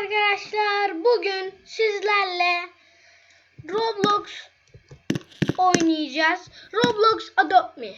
arkadaşlar. Bugün sizlerle Roblox oynayacağız. Roblox Adopt Me.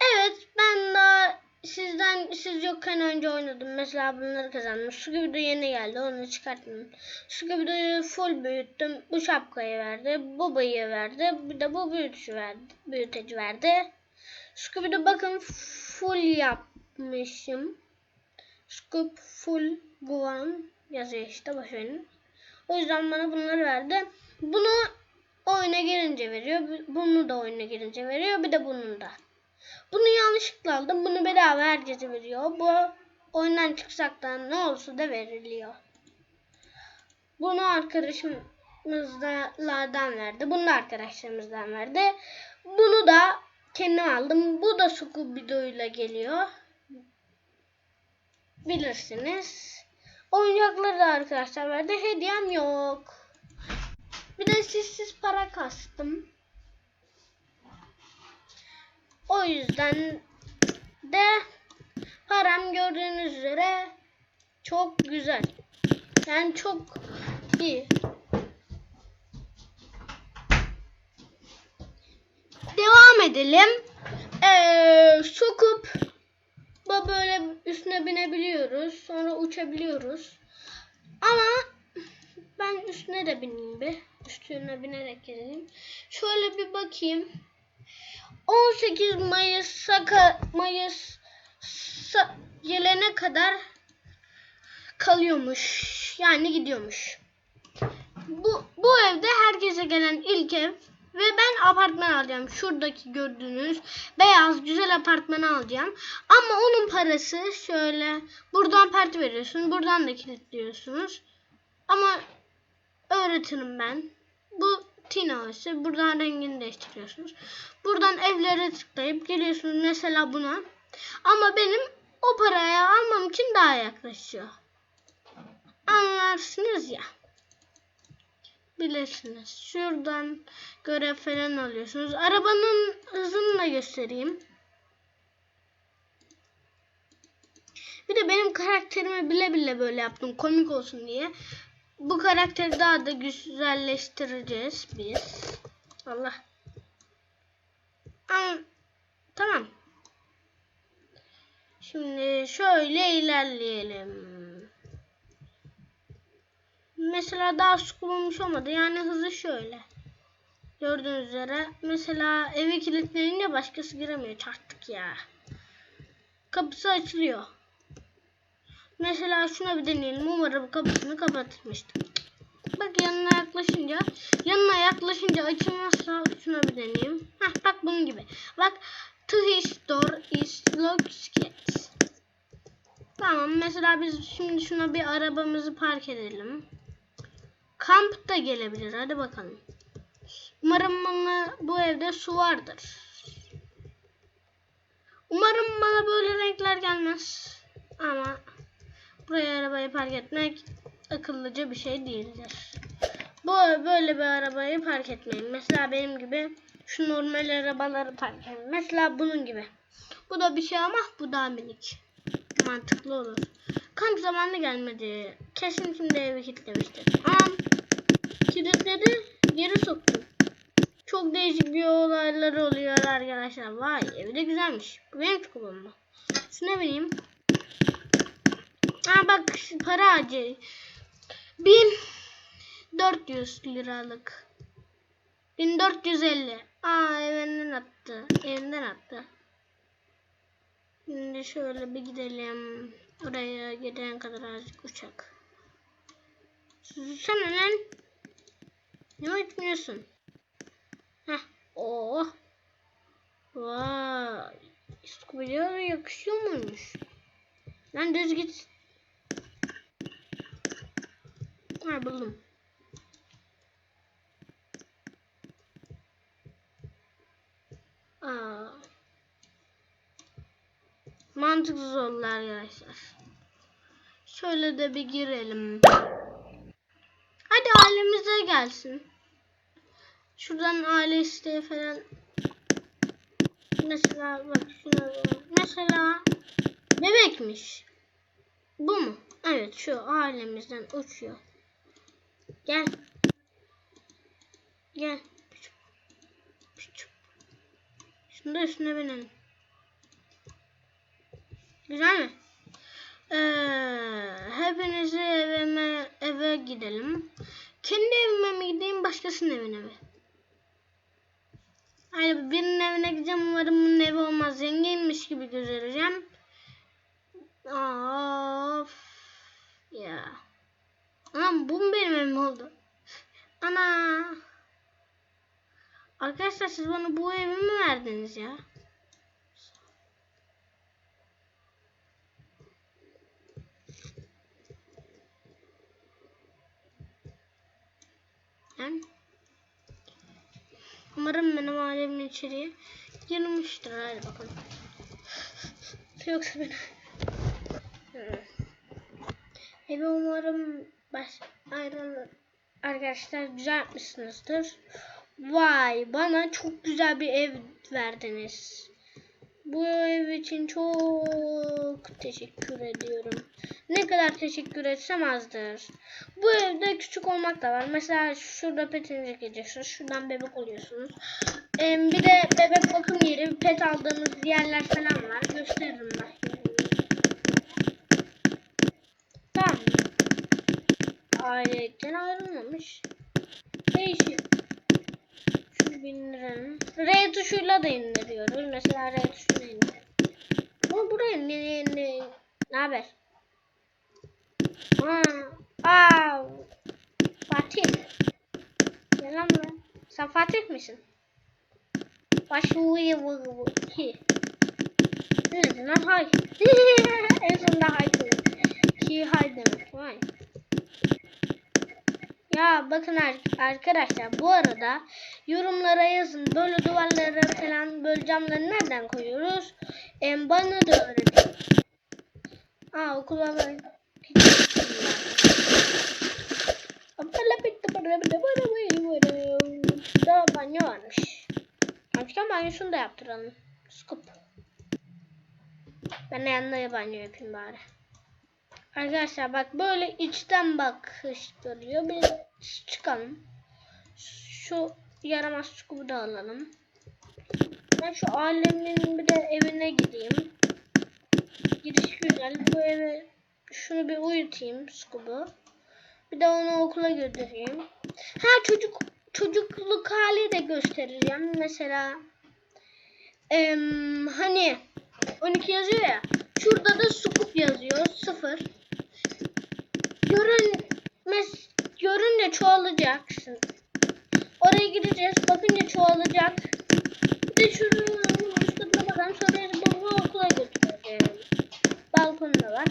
Evet ben daha sizden siz yokken önce oynadım. Mesela bunları kazandım. De yeni geldi. Onu çıkarttım. De full büyüttüm. Bu şapkayı verdi. Bu bıyığı verdi. Bir de bu büyütücü verdi. Büyüteci verdi. De bakın full yapmışım. Scoop full guan yazıyor işte başarının. O yüzden bana bunları verdi. Bunu oyuna girince veriyor. Bunu da oyuna girince veriyor. Bir de bunun da. Bunu yanlışlıkla aldım. Bunu bedava herkese veriyor. Bu oyundan çıksaktan ne olsa da veriliyor. Bunu arkadaşımızlardan verdi. Bunu da arkadaşlarımızdan verdi. Bunu da kendim aldım. Bu da Scooby-Doo ile geliyor bilirsiniz. Oyuncakları da arkadaşlar verdi. Hediyem yok. Bir de sizsiz para kastım. O yüzden de param gördüğünüz üzere çok güzel. Yani çok iyi. Devam edelim. Ee, sokup bu böyle üstüne binebiliyoruz. Sonra uçabiliyoruz. Ama ben üstüne de bineyim bir. Üstüne binerek geleyim. Şöyle bir bakayım. 18 Mayıs Mayıs gelene kadar kalıyormuş. Yani gidiyormuş. Bu, bu evde herkese gelen ilk ev ve ben apartman alacağım. Şuradaki gördüğünüz beyaz güzel apartmanı alacağım. Ama onun parası şöyle buradan parti veriyorsun. Buradan da kilitliyorsunuz. Ama öğretirim ben. Bu Tina ise buradan rengini değiştiriyorsunuz. Buradan evlere tıklayıp geliyorsunuz mesela buna. Ama benim o parayı almam için daha yaklaşıyor. Anlarsınız ya bilirsiniz. Şuradan görev falan alıyorsunuz. Arabanın hızını da göstereyim. Bir de benim karakterimi bile bile böyle yaptım komik olsun diye. Bu karakteri daha da güzelleştireceğiz biz. Allah. Tamam. Şimdi şöyle ilerleyelim. Mesela daha sıkılmış olmadı. Yani hızı şöyle. Gördüğünüz üzere. Mesela evi kilitleyince başkası giremiyor. Çarptık ya. Kapısı açılıyor. Mesela şuna bir deneyelim. Umarım kapısını kapatmıştım. Bak yanına yaklaşınca yanına yaklaşınca açılmazsa şuna bir deneyeyim. Heh, bak bunun gibi. Bak to his door is locked. Tamam mesela biz şimdi şuna bir arabamızı park edelim. Kamp da gelebilir. Hadi bakalım. Umarım bana bu evde su vardır. Umarım bana böyle renkler gelmez. Ama buraya arabayı park etmek akıllıca bir şey değildir. Bu böyle bir arabayı park etmeyin. Mesela benim gibi şu normal arabaları park edin. Mesela bunun gibi. Bu da bir şey ama bu daha minik. Mantıklı olur. Kamp zamanı gelmedi. Kesin şimdi evi kilitlemiştir. Ama kilitledi geri soktum. Çok değişik bir olaylar oluyor arkadaşlar. Vay evi de güzelmiş. Bu benim çukurumda. Şuna bineyim. Aa bak para acı. 1400 liralık. 1450. Aa evinden attı. Evinden attı. Şimdi şöyle bir gidelim. Oraya giden kadar azıcık uçak. Sen lan. Ne etmiyorsun? Heh. Oh. Vay. Scooby'ye yakışıyor muymuş? Lan düz git. Ha buldum. Aa. Mantıksız oldu arkadaşlar. Şöyle de bir girelim. Hadi ailemize gelsin. Şuradan aile isteği falan. Mesela bak şuna Mesela bebekmiş. Bu mu? Evet. Şu ailemizden uçuyor. Gel. Gel. Küçük. Küçük. Şunu da üstüne binelim. Güzel mi? Ee, hepinizi evime, eve gidelim. Kendi evime mi gideyim başkasının evine mi? Hayır birinin evine gideceğim umarım bunun evi olmaz. Zenginmiş gibi gözükeceğim. Of. Ya. Anam bu mu benim evim oldu? Ana. Arkadaşlar siz bana bu evi mi verdiniz ya? Yani. Umarım benim ailemin içeriye girmiştir. Hadi bakalım. Yoksa beni... Hmm. Evi umarım baş ayrılır. Arkadaşlar güzel yapmışsınızdır. Vay bana çok güzel bir ev verdiniz. Bu ev için çok teşekkür ediyorum. Ne kadar teşekkür etsem azdır. Bu evde küçük olmak da var. Mesela şurada petinizi gideceksiniz. Şuradan bebek oluyorsunuz. Ee, bir de bebek bakım yeri, pet aldığınız yerler falan var. Gösteririm ben. Tamam. Ailelikten ayrılmamış. Değişiyor. Şu bin liranın. R tuşuyla da indiriyoruz. Mesela R tuşuyla indir. Ama buraya ne ne ne ne haber? Ha, aa, Fatih. Gel lan buraya. Sen Fatih misin? Başvuyu ki. Ne lan hay. en sonunda hay demek. Ki hay demek. Vay. Ya bakın ar- arkadaşlar bu arada yorumlara yazın böyle duvarlara falan böyle camları nereden koyuyoruz? Em bana da öğretin. Aa okula hiç Daha banyo varmış. Açken banyosunu da yaptıralım. Scoop. Ben de yanında banyo yapayım bari. Arkadaşlar bak böyle içten bakış görüyor. Bir çıkalım. Şu yaramaz Scoop'u da alalım. Ben şu alemin bir de evine gideyim. Giriş güzel. Bu eve şunu bir uyutayım Scoop'u. Bir de onu okula götüreyim. Ha çocuk çocukluk hali de göstereceğim. Mesela em, hani 12 yazıyor ya. Şurada da Scoop yazıyor. 0. Görün mes görünce çoğalacaksın. Oraya gideceğiz. Bakınca çoğalacak. Bir de şuranın üstüne bakalım. Sonra bunu okula götüreceğim. Balkonda var.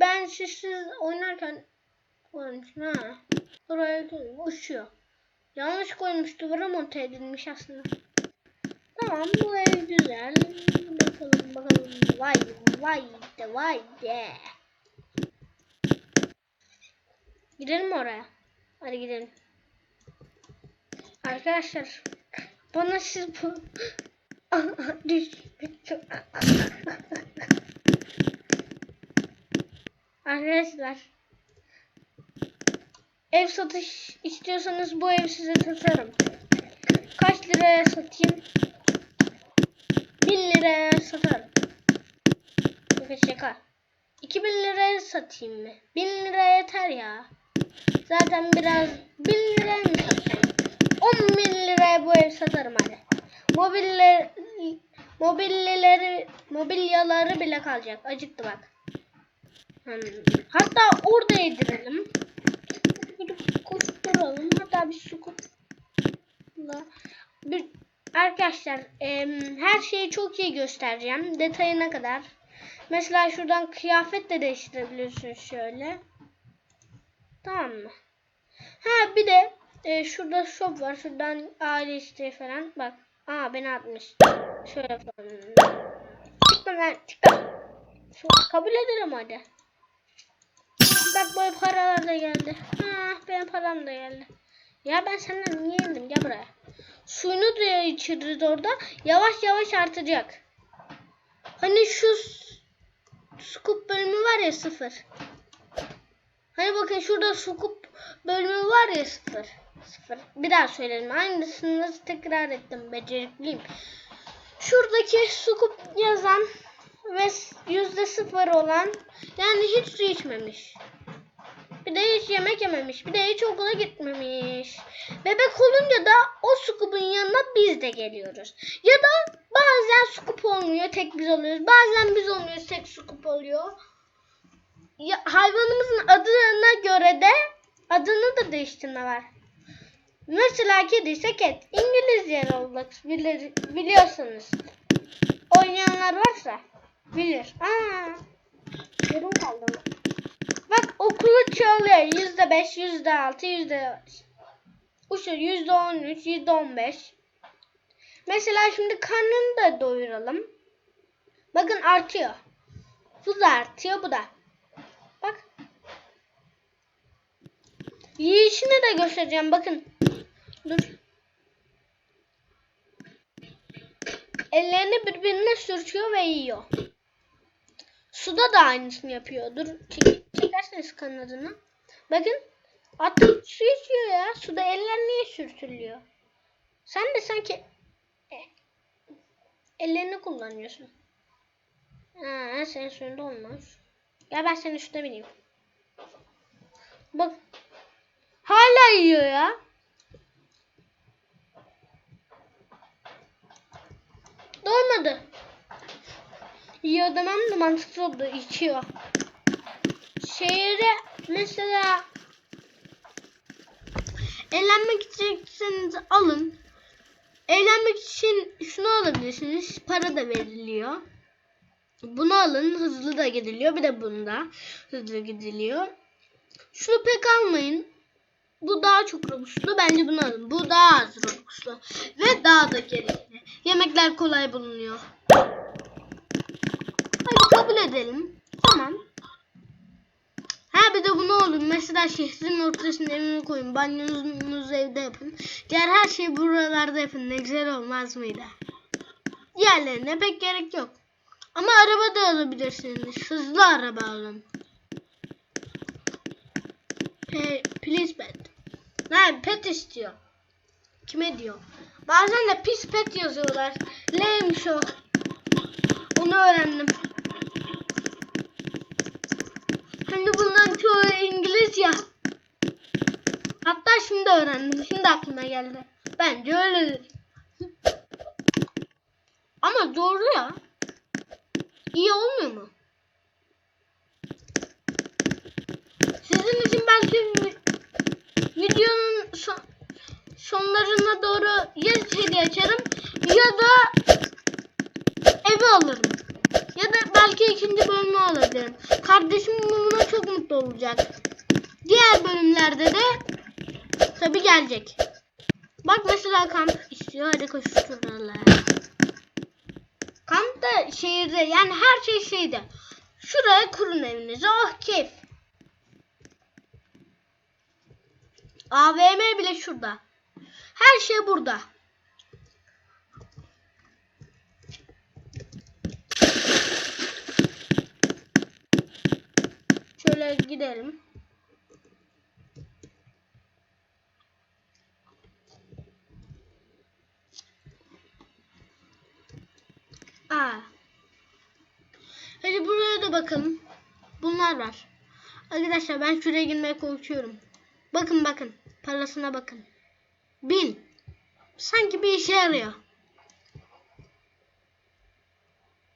Ben sizsiz oynarken koymuşum ha. Oraya uçuyor. Yanlış koymuş duvara monte edilmiş aslında. Tamam bu ev güzel. Bakalım bakalım. Vay vay de vay de. Gidelim oraya. Hadi gidelim. Arkadaşlar bana siz bu. Arkadaşlar ev satış istiyorsanız bu ev size satarım. Kaç liraya satayım? 1000 liraya satarım. Şaka şaka. 2000 liraya satayım mı? 1000 liraya yeter ya. Zaten biraz 1000 liraya mı satayım? 10 bin liraya bu ev satarım hadi. Mobiller, mobilyaları, mobilyaları bile kalacak. Acıktı bak. Hmm. Hatta orada yedirelim. Gidip koşturalım. Hatta bir su kutla. Bir, arkadaşlar em, her şeyi çok iyi göstereceğim. Detayına kadar. Mesela şuradan kıyafet de değiştirebiliyorsunuz şöyle. Tamam mı? Ha bir de e, şurada shop var. Şuradan aile isteği falan. Bak. Aa beni atmış. Şöyle yapalım. Çıktım ben. Çıktım. Şu, kabul edelim hadi. Bak böyle paralar da geldi. Ha benim param da geldi. Ya ben senden niye indim? Gel buraya. Suyunu da içiririz orada. Yavaş yavaş artacak. Hani şu scoop bölümü var ya sıfır. Hani bakın şurada scoop bölümü var ya sıfır. Sıfır. Bir daha söyledim. Aynısını tekrar ettim. Becerikliyim. Şuradaki scoop yazan ve yüzde sıfır olan yani hiç su içmemiş. Bir de hiç yemek yememiş. Bir de hiç okula gitmemiş. Bebek olunca da o Scoop'un yanına biz de geliyoruz. Ya da bazen Scoop olmuyor tek biz oluyoruz. Bazen biz olmuyoruz tek Scoop oluyor. Ya, hayvanımızın adına göre de adını da değiştirme var. Mesela kedi ise cat. İngilizce olmak bilir, biliyorsunuz. Oynayanlar varsa bilir. Aa, yarım kaldı mı? Bak okulu çalıyor. Yüzde beş, yüzde altı, yüzde Uçur yüzde on üç, yüzde on beş. Mesela şimdi karnını da doyuralım. Bakın artıyor. Bu da artıyor, bu da. Bak. Yiyişini de göstereceğim. Bakın. Dur. Ellerini birbirine sürtüyor ve yiyor. Suda da aynısını yapıyor. Dur çek, çekerseniz kanadını. Bakın atı su içiyor ya. Suda eller niye sürtülüyor? Sen de sanki e, ellerini kullanıyorsun. Ha, senin suyunda olmaz. Gel ben seni şurada bineyim. Bak. Hala yiyor ya. Doymadı. Yiyor demem de mantıklı oldu. İçiyor. Şehre mesela eğlenmek isterseniz alın. Eğlenmek için şunu alabilirsiniz. Para da veriliyor. Bunu alın. Hızlı da gidiliyor. Bir de bunda hızlı gidiliyor. Şunu pek almayın. Bu daha çok robuxlu. Bence bunu alın. Bu daha az robuxlu. Ve daha da gerekli. Yemekler kolay bulunuyor. Kabul edelim. Tamam. Ha bir de bunu olun. Mesela şehrin ortasına evini koyun. Banyonuzu evde yapın. Diğer her şeyi buralarda yapın. Ne güzel olmaz mıydı? Diğerlerine pek gerek yok. Ama araba da alabilirsiniz. Hızlı araba alın. Hey, please pet. Ha, pet istiyor. Kime diyor? Bazen de pis pet yazıyorlar. Neymiş o? Onu öğrendim. Ya. Hatta şimdi öğrendim. Şimdi aklıma geldi. Bence öyledir. Ama doğru ya. İyi olmuyor mu? Sizin için belki vi- videonun son, sonlarına doğru ya CD açarım ya da evi alırım. Ya da belki ikinci bölümü alabilirim. Kardeşim buna çok mutlu olacak. Diğer bölümlerde de tabi gelecek. Bak mesela kamp istiyor. Hadi koşturalım. Kamp da şehirde yani her şey şeyde. Şuraya kurun evinizi. Oh keyif. AVM bile şurada. Her şey burada. Şöyle gidelim. Aa. Hadi buraya da bakalım. Bunlar var. Arkadaşlar ben şuraya girmeye korkuyorum. Bakın bakın. Parasına bakın. Bin. Sanki bir işe yarıyor.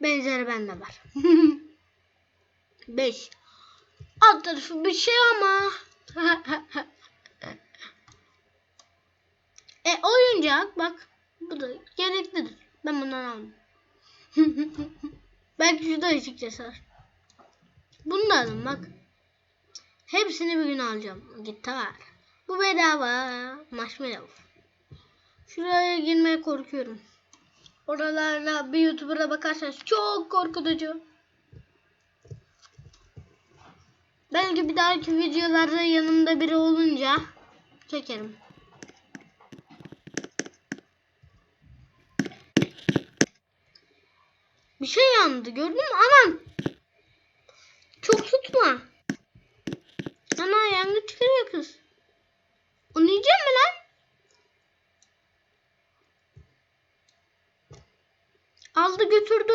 Benzeri bende var. 5. Alt tarafı bir şey ama. e oyuncak bak. Bu da gereklidir. Ben bundan aldım. Belki şurada ışık keser. Bunu da alın bak. Hepsini bir gün alacağım. Gitti var. Bu bedava. Marshmallow. Şuraya girmeye korkuyorum. Oralarda bir YouTuber'a bakarsanız çok korkutucu. Belki bir dahaki videolarda yanımda biri olunca çekerim. yandı gördün mü? Aman. Çok tutma. Ana yangın çıkarıyor kız. Onu yiyecek mi lan? Aldı götürdü.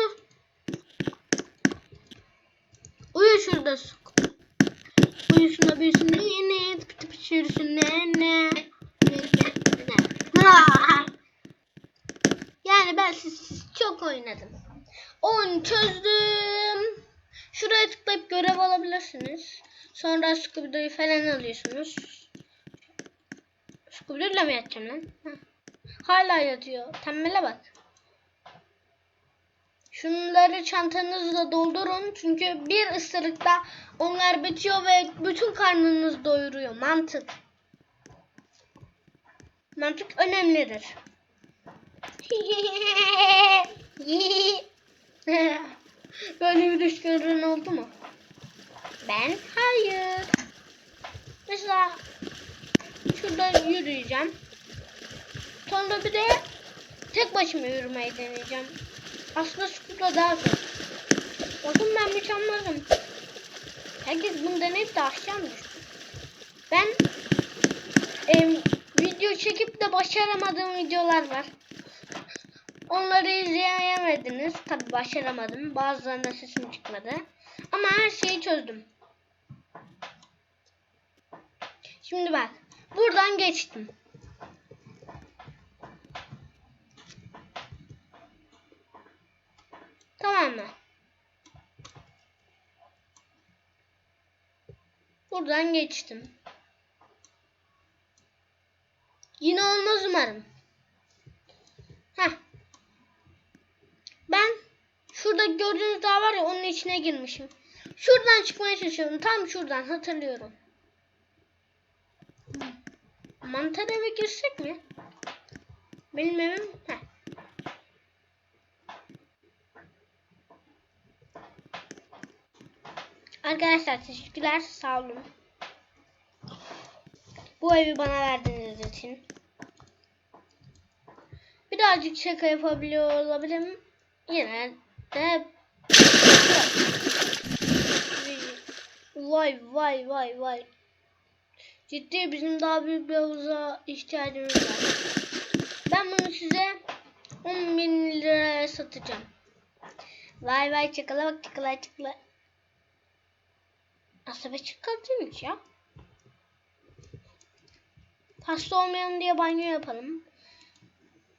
Uyu şurada. Uyu şuna büyüsün de yine tıpı tıpı çürüsün ne ne. Yani ben siz, siz çok oynadım. Oyun çözdüm. Şuraya tıklayıp görev alabilirsiniz. Sonra Scooby-Doo'yu falan alıyorsunuz. Scooby-Doo'yla mı yatacağım lan? Hala yatıyor. Tembele bak. Şunları çantanızla doldurun. Çünkü bir ısırıkta onlar bitiyor ve bütün karnınız doyuruyor. Mantık. Mantık önemlidir. Böyle bir düş gören oldu mu? Ben hayır. Mesela şurada yürüyeceğim. Sonra bir de tek başıma yürümeyi deneyeceğim. Aslında skuterla daha zor. Bakın ben mükemmelim. Herkes bunu deneyip de aşağı düştü. Ben em, video çekip de başaramadığım videolar var. Onları izleyemediniz. Tabi başaramadım. Bazılarında sesim çıkmadı. Ama her şeyi çözdüm. Şimdi bak. Buradan geçtim. Tamam mı? Buradan geçtim. Yine olmaz umarım. Heh. Ben şurada gördüğünüz daha var ya onun içine girmişim. Şuradan çıkmaya çalışıyorum. Tam şuradan hatırlıyorum. Mantar eve girsek mi? Benim evim. Heh. Arkadaşlar teşekkürler. Sağ olun. Bu evi bana verdiğiniz için. Birazcık şaka yapabiliyor olabilirim. Yine de Vay vay vay vay. Ciddi bizim daha büyük bir havuza ihtiyacımız var. Ben bunu size 10 bin liraya satacağım. Vay vay çakala bak çakala çakala. Aslında çıkartayım ya. Hasta olmayalım diye banyo yapalım.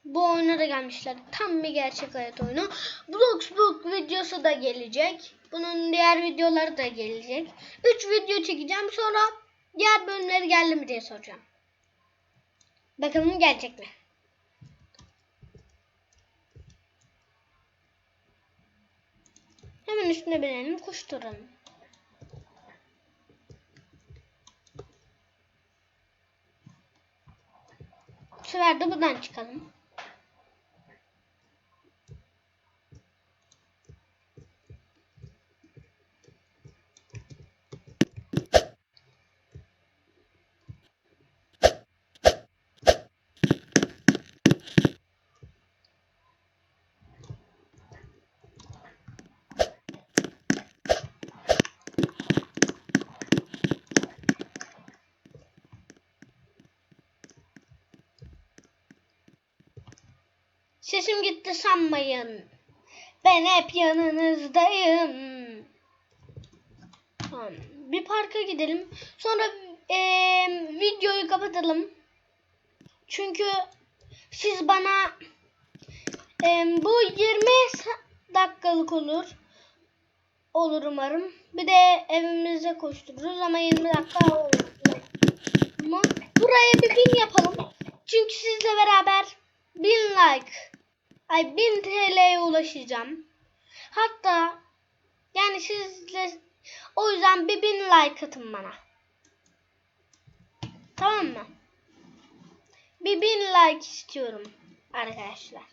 Bu oyuna da gelmişler. Tam bir gerçek hayat oyunu. Bloxbook videosu da gelecek. Bunun diğer videoları da gelecek. 3 video çekeceğim. Sonra diğer bölümleri geldi mi diye soracağım. Bakalım gelecek mi? Hemen üstüne binelim. Koşturalım. Bu sefer de buradan çıkalım. Sesim gitti sanmayın. Ben hep yanınızdayım. Tamam. Bir parka gidelim. Sonra eee, videoyu kapatalım. Çünkü siz bana eee, bu 20 sa- dakikalık olur. Olur umarım. Bir de evimize koştururuz ama 20 dakika olur. Ama buraya bir bin yapalım. Çünkü sizle beraber 1000 like ay 1000 TL'ye ulaşacağım. Hatta yani sizle o yüzden bir 1000 like atın bana. Tamam mı? Bir 1000 like istiyorum arkadaşlar.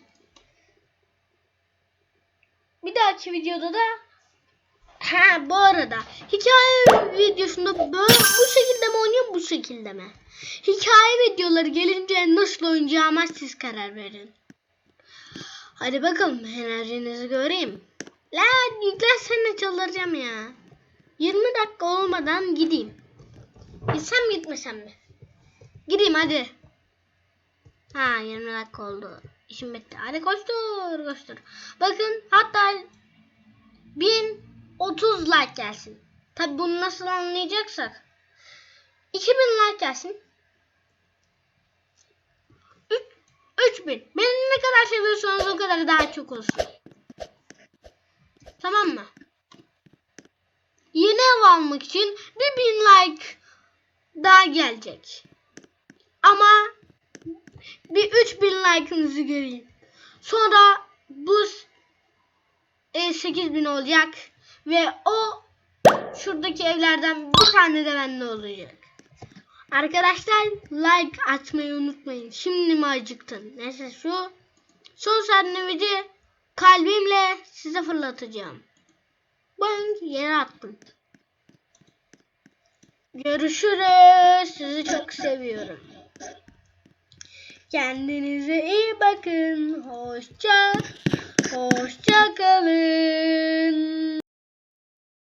Bir dahaki videoda da Ha bu arada hikaye videosunda böyle bu şekilde mi oynuyorum bu şekilde mi? Hikaye videoları gelince nasıl oynayacağıma siz karar verin. Hadi bakalım enerjinizi göreyim. Lan yüklersene çıldıracağım ya. 20 dakika olmadan gideyim. Gitsem mi gitmesem mi? Gideyim hadi. Ha 20 dakika oldu. İşim bitti. Hadi koştur koştur. Bakın hatta 1030 like gelsin. Tabi bunu nasıl anlayacaksak. 2000 like gelsin. Üç- 3000. Beni ne kadar seviyorsanız o kadar daha çok olsun. Tamam mı? Yeni ev almak için bir bin like daha gelecek. Ama bir 3000 like'ınızı göreyim. Sonra bu e, 8000 olacak ve o şuradaki evlerden bir tane de bende olacak. Arkadaşlar like atmayı unutmayın. Şimdi mi acıktın? Neyse şu son sandviçi kalbimle size fırlatacağım. Ben yere attım. Görüşürüz. Sizi çok seviyorum. Kendinize iyi bakın. Hoşça hoşça kalın.